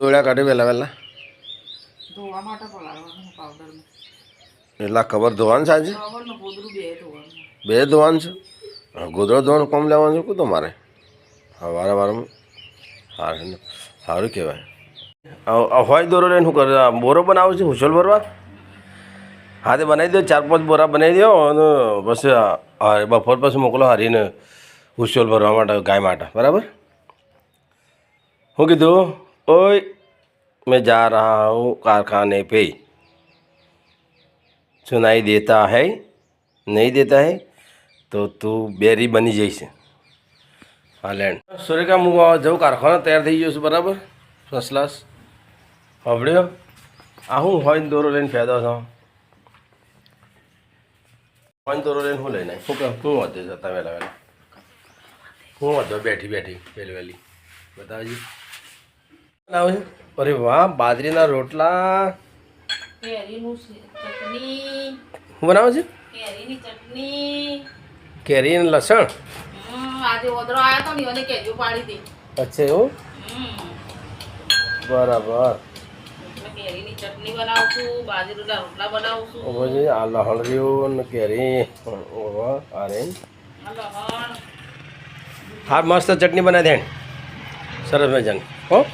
દોડ્યા કાઢી વહેલા પહેલાં ધોવા માટે પલાળવાનું પાવડરમાં એટલા કવર ધોવાનું આજે? બે ધોવાનું. છે? ગોદડો ધોવાનું કોમ લેવાનું છે? કું તમારે? હા વારે વારે સારું સારું કહેવાય. હોય દોરો લઈને શું કરે? બોરો બોરો બનાવો છે હુસલ ભરવા? હા તે બનાવી દો ચાર પાંચ બોરા બનાવી દો અને પછી બપોર પછી મોકલો હારીને હુસલ ભરવા માટે ગાય માટે. બરાબર? શું કીધું? ઓય મેં જા રહા હું कारखाने पे सुनाई देता है नहीं देता है તો તું બેરી બની જઈશ હા લેન્ડ સૂર્યકા હું આ જવું કારખાનો તૈયાર થઈ ગયો છું બરાબર ફર્સ્ટ ક્લાસ સાંભળ્યો આ હું હોય ને દોરો લઈને ફાયદો છો હોય ને દોરો લઈને હું લઈને શું કહે હું વધે જતા વહેલા વહેલા હું વધો બેઠી બેઠી પહેલી વહેલી બતાવજી બનાવે છે? અરે વાહ બાજરીના રોટલા. શું બનાવે છે? કેરી અને લસણ? અચ્છા એવું? બરાબર. લહણ કેરી. હા મસ્ત ચટણી બનાવી દે. સરસ મજાની. હો.